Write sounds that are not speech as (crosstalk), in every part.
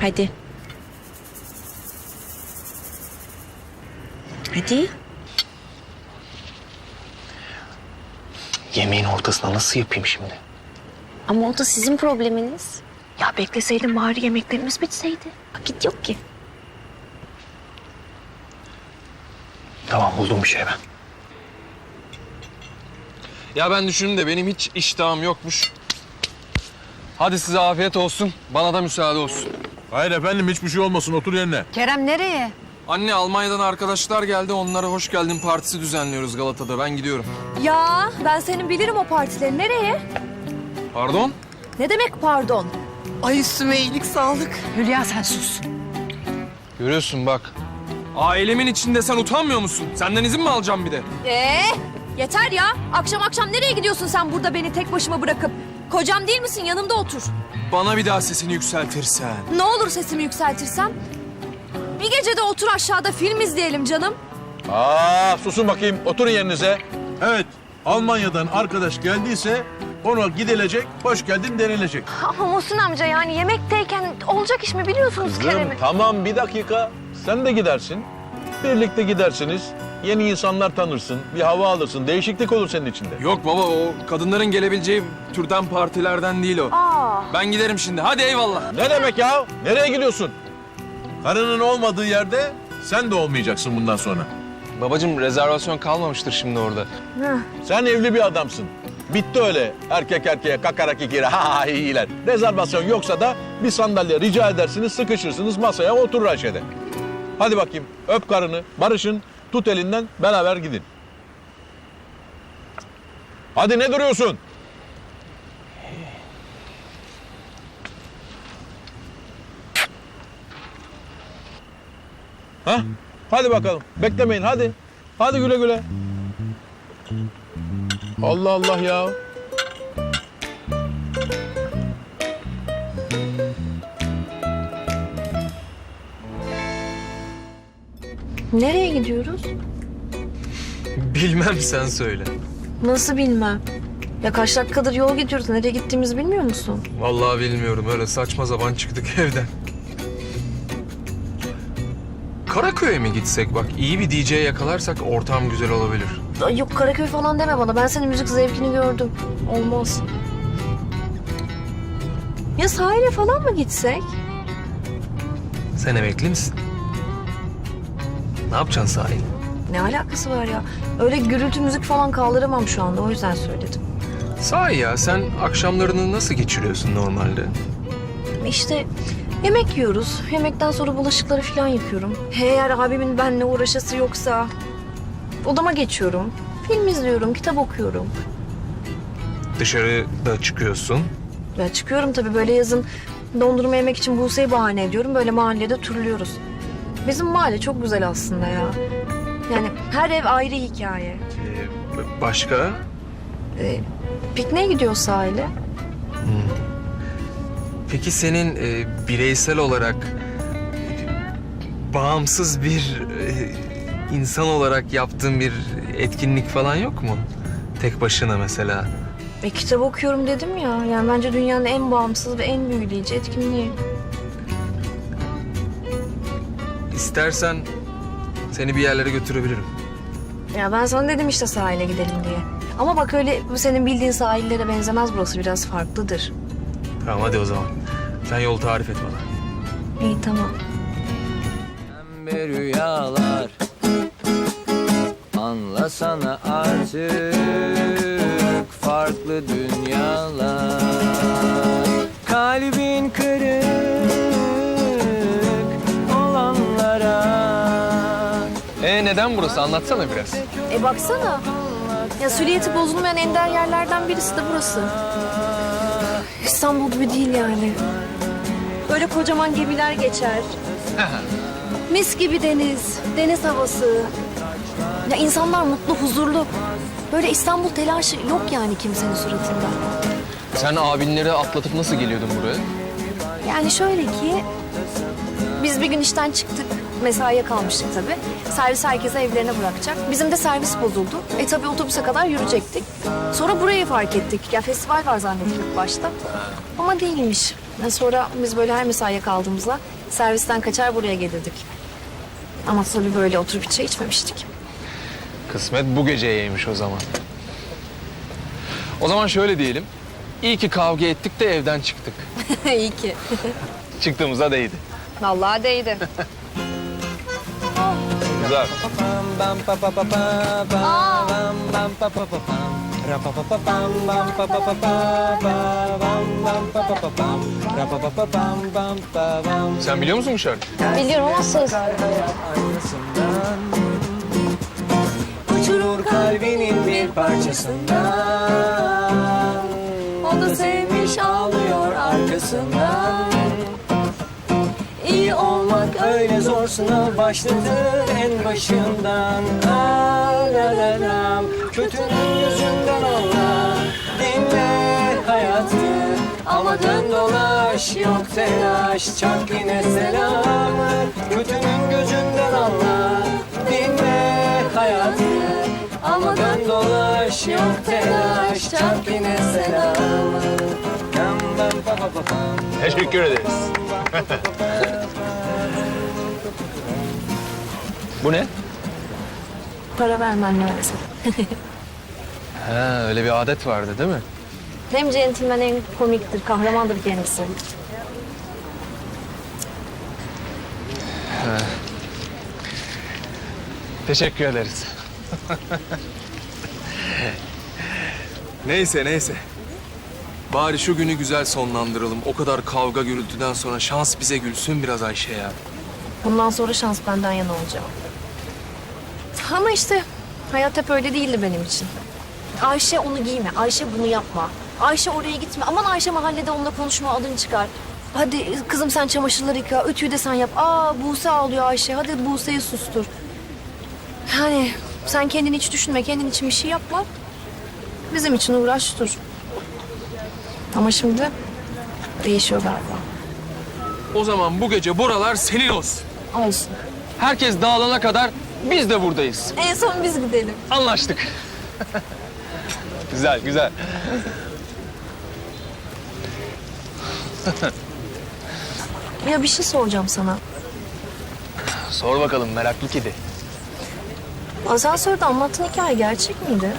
Hadi. Hadi. Yemeğin ortasına nasıl yapayım şimdi? Ama o da sizin probleminiz. Ya bekleseydin bari yemeklerimiz bitseydi. Vakit yok ki. Tamam buldum bir şey ben. Ya ben düşündüm de benim hiç iştahım yokmuş. Hadi size afiyet olsun. Bana da müsaade olsun. Hayır efendim hiçbir şey olmasın otur yerine. Kerem nereye? Anne Almanya'dan arkadaşlar geldi. Onlara hoş geldin partisi düzenliyoruz Galata'da. Ben gidiyorum. Ya ben senin bilirim o partileri. Nereye? Pardon? Ne demek pardon? Ay üstüme iyilik sağlık. Hülya sen sus. Görüyorsun bak. Ailemin içinde sen utanmıyor musun? Senden izin mi alacağım bir de? Ee, yeter ya. Akşam akşam nereye gidiyorsun sen burada beni tek başıma bırakıp? Kocam değil misin? Yanımda otur. Bana bir daha sesini yükseltirsen. Ne olur sesimi yükseltirsem? Bir gece de otur aşağıda film izleyelim canım. Aa susun bakayım oturun yerinize. Evet Almanya'dan arkadaş geldiyse ona gidilecek, hoş geldin denilecek. Ama Muhsin amca yani yemekteyken olacak iş mi biliyorsunuz Kızım tamam bir dakika sen de gidersin. Birlikte gidersiniz. Yeni insanlar tanırsın, bir hava alırsın, değişiklik olur senin içinde. Yok baba o kadınların gelebileceği türden partilerden değil o. Aa, Ben giderim şimdi. Hadi eyvallah. Ne demek ya? Nereye gidiyorsun? Karının olmadığı yerde sen de olmayacaksın bundan sonra. Babacığım rezervasyon kalmamıştır şimdi orada. Sen evli bir adamsın. Bitti öyle erkek erkeğe kakarak kikiri (laughs) ha ha iyiler. Rezervasyon yoksa da bir sandalye rica edersiniz sıkışırsınız masaya oturur Ayşe'de. Hadi bakayım öp karını barışın tut elinden beraber gidin. Hadi ne duruyorsun? Ha? Hadi bakalım. Beklemeyin hadi. Hadi güle güle. Allah Allah ya. Nereye gidiyoruz? Bilmem sen söyle. Nasıl bilmem. Ya kaç dakikadır yol gidiyoruz. Nereye gittiğimizi bilmiyor musun? Vallahi bilmiyorum. Öyle saçma zaman çıktık (laughs) evden. Karaköy'e mi gitsek? Bak iyi bir DJ yakalarsak ortam güzel olabilir. Ay yok Karaköy falan deme bana. Ben senin müzik zevkini gördüm. Olmaz. Ya sahile falan mı gitsek? Sen emekli misin? Ne yapacaksın sahil? Ne alakası var ya? Öyle gürültü müzik falan kaldıramam şu anda. O yüzden söyledim. Sahi ya sen akşamlarını nasıl geçiriyorsun normalde? İşte yemek yiyoruz. Yemekten sonra bulaşıkları falan yıkıyorum. Eğer abimin benimle uğraşası yoksa odama geçiyorum. Film izliyorum, kitap okuyorum. Dışarıda çıkıyorsun. Ya çıkıyorum tabii böyle yazın dondurma yemek için Buse'yi bahane ediyorum. Böyle mahallede turluyoruz. Bizim mahalle çok güzel aslında ya. Yani her ev ayrı hikaye. Ee, başka? Ee, pikniğe gidiyor sahile. Peki senin e, bireysel olarak e, bağımsız bir e, insan olarak yaptığın bir etkinlik falan yok mu? Tek başına mesela. E, kitap okuyorum dedim ya. Yani bence dünyanın en bağımsız ve en büyüleyici etkinliği. İstersen seni bir yerlere götürebilirim. Ya ben sana dedim işte sahile gidelim diye. Ama bak öyle bu senin bildiğin sahillere benzemez burası. Biraz farklıdır. Tamam hadi o zaman. Sen yol tarif et bana. İyi tamam. Pembe rüyalar Anlasana artık farklı dünyalar Kalbin kırık olanlara E neden burası? Anlatsana biraz. E baksana. Ya süliyeti bozulmayan ender yerlerden birisi de burası. İstanbul gibi değil yani. Böyle kocaman gemiler geçer. (laughs) Mis gibi deniz, deniz havası. Ya insanlar mutlu, huzurlu. Böyle İstanbul telaşı yok yani kimsenin suratında. Sen abinleri atlatıp nasıl geliyordun buraya? Yani şöyle ki biz bir gün işten çıktık. Mesaiye kalmıştık tabii. Servis herkese evlerine bırakacak. Bizim de servis bozuldu. E tabii otobüse kadar yürüyecektik. Sonra burayı fark ettik. Ya festival var zannettik başta. Ama değilmiş. Sonra biz böyle her mesaiye kaldığımızda servisten kaçar buraya gelirdik. Ama tabii böyle oturup çay içmemiştik. Kısmet bu geceyeymiş o zaman. O zaman şöyle diyelim. İyi ki kavga ettik de evden çıktık. (laughs) İyi ki. Çıktığımıza değdi. Vallahi değdi. (laughs) Güzel. Pam bam pa pa pa pa pa bam bam pa pa pa pam ra pa pa pa pam bam pa pa pa pa pa bam bam pa pa pa pam ra pa pa pa pam bam pa bam Sen biliyor musun bu şarkıyı? Biliyorum ama söz. Uçurur kalbinin bir parçasından O da sevmiş ağlıyor arkasından öyle zor sınav başladı en başından. La la la la. Kötünün yüzünden anla Dinle hayatı. Ama dön dolaş yok telaş. Çak yine selamı. Kötünün gözünden anla. Dinle hayatı. Ama dön dolaş yok telaş. Çak yine selamı. Teşekkür ederiz. (laughs) bu ne? Para vermen lazım. Ha, öyle bir adet vardı değil mi? Hem centilmen hem komiktir, kahramandır kendisi. Teşekkür ederiz. neyse neyse. Bari şu günü güzel sonlandıralım. O kadar kavga gürültüden sonra şans bize gülsün biraz Ayşe ya. Bundan sonra şans benden yana olacak. Ama işte hayat hep öyle değildi benim için. Ayşe onu giyme, Ayşe bunu yapma. Ayşe oraya gitme. Aman Ayşe mahallede onunla konuşma adını çıkar. Hadi kızım sen çamaşırları yıka, ütüyü de sen yap. Aa Buse ağlıyor Ayşe, hadi Buse'yi sustur. Yani sen kendini hiç düşünme, kendin için bir şey yapma. Bizim için uğraş dur. Ama şimdi değişiyor galiba. O zaman bu gece buralar senin olsun. Olsun. Herkes dağılana kadar biz de buradayız. En son biz gidelim. Anlaştık. güzel güzel. Ya bir şey soracağım sana. Sor bakalım meraklı kedi. Asansörde anlattığın hikaye gerçek miydi?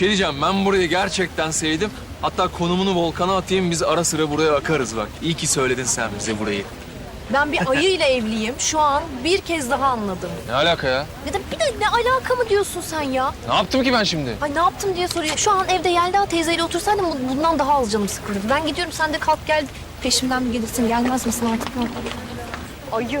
Şey diyeceğim ben burayı gerçekten sevdim. Hatta konumunu volkana atayım biz ara sıra buraya akarız bak. İyi ki söyledin sen bize burayı. Ben bir ayıyla (laughs) evliyim. Şu an bir kez daha anladım. Ne alaka ya? Ya da bir de ne alaka mı diyorsun sen ya? Ne yaptım ki ben şimdi? Ay ne yaptım diye soruyor. Şu an evde Yelda teyzeyle otursaydım bu- bundan daha az canım sıkılırdı. Ben gidiyorum sen de kalk gel. Peşimden mi gelirsin gelmez misin artık? Ayı.